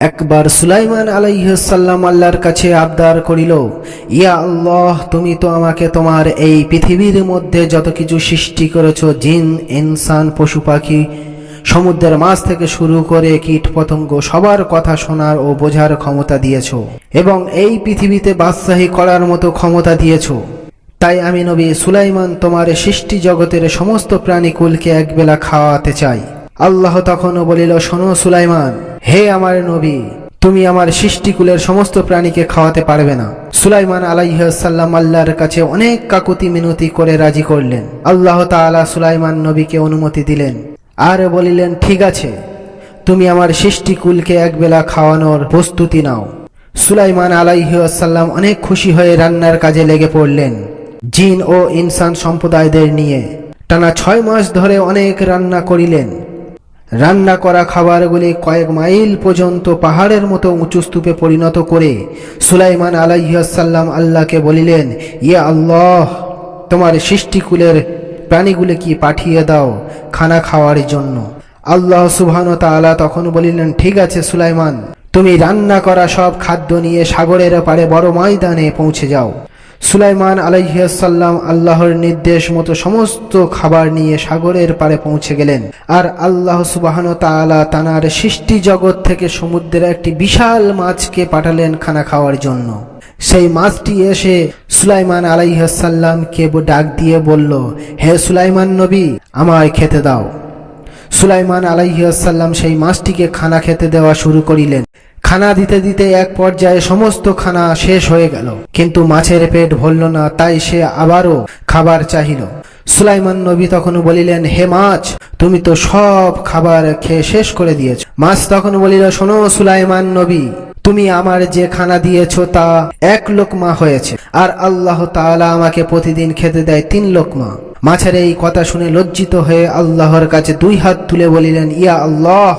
একবার সুলাইমান আলাইসাল্লাম আল্লাহর কাছে আবদার করিল, ইয়া আল্লাহ, তুমি তো আমাকে তোমার এই পৃথিবীর মধ্যে যত কিছু সৃষ্টি করেছ, জিন, ইনসান, পশু পাখি, সমুদ্রের মাছ থেকে শুরু করে কীট পতঙ্গ, সবার কথা শোনার ও বোঝার ক্ষমতা দিয়েছ এবং এই পৃথিবীতে বাদশাহী করার মতো ক্ষমতা দিয়েছ। তাই আমি নবী সুলাইমান তোমার সৃষ্টি জগতের সমস্ত প্রাণীকুলকে একবেলা খাওয়াতে চাই। আল্লাহ তখনও বলিল, শোনো সুলাইমান হে আমার নবী, তুমি আমার সৃষ্টিকুলের সমস্ত প্রাণীকে খাওয়াতে পারবে না। সুলাইমান আলাইসাল্লাম আল্লাহর কাছে অনেক কাকুতি মিনতি করে রাজি করলেন। আল্লাহ তাআলা সুলাইমান নবীকে অনুমতি দিলেন আর বলিলেন, ঠিক আছে, তুমি আমার সৃষ্টিকুলকে একবেলা খাওয়ানোর প্রস্তুতি নাও। সুলাইমান আলাইসাল্লাম অনেক খুশি হয়ে রান্নার কাজে লেগে পড়লেন। জিন ও ইনসান সম্প্রদায়দের নিয়ে টানা ছয় মাস ধরে অনেক রান্না করিলেন। রান্না করা খাবারগুলি কয়েক মাইল পর্যন্ত পাহাড়ের মতো উঁচু স্তূপে পরিণত করে সুলাইমান আলাইসাল্লাম আল্লাহকে বলিলেন, ইয়া আল্লাহ, তোমার সৃষ্টিকুলের প্রাণীগুলি কি পাঠিয়ে দাও খানা খাওয়ার জন্য? আল্লাহ সুবহান তাআলা তখন বলিলেন, ঠিক আছে সুলাইমান, তুমি রান্না করা সব খাদ্য নিয়ে সাগরের পারে বড় ময়দানে পৌঁছে যাও। সুলাইমান আলাইসাল্লাম আল্লাহর নির্দেশ মতো সমস্ত খাবার নিয়ে সাগরের পারে পৌঁছে গেলেন। আর আল্লাহ সুবাহন তাআলা তানার সৃষ্টি জগৎ থেকে সমুদ্রের একটি বিশাল মাছকে পাঠালেন খানা খাওয়ার জন্য। সেই মাছটি এসে সুলাইমান আলাইসাল্লামকে ডাক দিয়ে বলল, হে সুলাইমান নবী, আমায় খেতে দাও। সুলাইমান আলাইসাল্লাম সেই মাছটিকে খানা খেতে দেওয়া শুরু করিলেন। খানা দিতে দিতে এক পর্যায়ে সমস্ত খানা শেষ হয়ে গেল। কিন্তু মাছের পেট ভরল না, তাই সে আবারও খাবার চাহিল। সুলাইমান নবী তখন বলিলেন, হে মাছ, তুমি তো সব খাবার খেয়ে শেষ করে দিয়েছ। মাছ তখন বলিল, শোনো সুলাইমান নবী, তুমি আমার যে খানা দিয়েছ তা এক লোকমা হয়েছে, আর আল্লাহ তাআলা আমাকে প্রতিদিন খেতে দেয় তিন লোকমা। মাছের এই কথা শুনে লজ্জিত হয়ে আল্লাহর কাছে দুই হাত তুলে বলিলেন, ইয়া আল্লাহ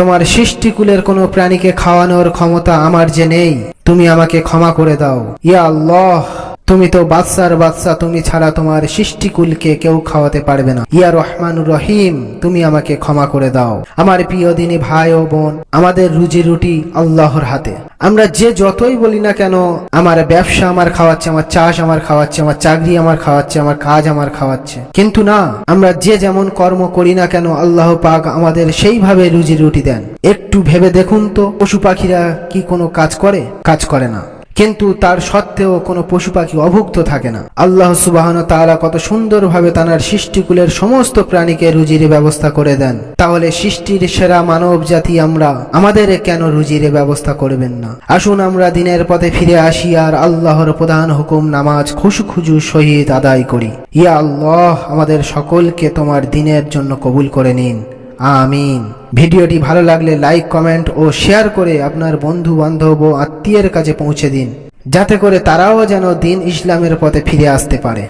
তোমার সৃষ্টিকুলের কোনো প্রাণীকে খাওয়ানোর ক্ষমতা আমার যে নেই, তুমি আমাকে ক্ষমা করে দাও। ইয়া আল্লাহ। তুমি তো বাদশার বাদশা, তুমি ছাড়া তোমার সৃষ্টিকুলকে কেউ খাওয়াতে পারবে না। ইয়া রহমানুর রহিম, তুমি আমাকে ক্ষমা করে দাও। আমার প্রিয় দিনী ভাই ও বোন, আমাদের রুজি রুটি আল্লাহর হাতে। আমরা যে যতই বলি না কেন, আমার ব্যবসা আমার খাওয়াচ্ছে, আমার চাষ আমার খাওয়াচ্ছে, আমার চাকরি আমার খাওয়াচ্ছে, আমার কাজ আমার খাওয়াচ্ছে। কিন্তু না, আমরা যে যেমন কর্ম করি না কেন, আল্লাহ পাক আমাদের সেইভাবে রুজি রুটি দেন। একটু ভেবে দেখুন তো, পশু পাখিরা কি কোনো কাজ করে? কাজ করে না। কিন্তু তার সত্ত্বেও কোনো পশু পাখি অভুক্ত থাকে না। আল্লাহ সুবাহন তাআলা কত সুন্দরভাবে তানার সৃষ্টিকুলের সমস্ত প্রাণীকে রুজির ব্যবস্থা করে দেন। তাহলে সৃষ্টির সেরা মানব জাতি আমরা, আমাদের কেন রুজির ব্যবস্থা করবেন না? আসুন আমরা দিনের পথে ফিরে আসি আর আল্লাহর প্রধান হুকুম নামাজ খুশখুজু সহিত আদায় করি। ইয়া আল্লাহ, আমাদের সকলকে তোমার দিনের জন্য কবুল করে নিন। আমিন। ভিডিওটি ভালো লাগলে লাইক, কমেন্ট ও শেয়ার করে আপনার বন্ধু বান্ধব ও আত্মীয়ের কাছে পৌঁছে দিন। যাতে করে তারাও যেন দিন ইসলামের পথে ফিরে আসতে পারে।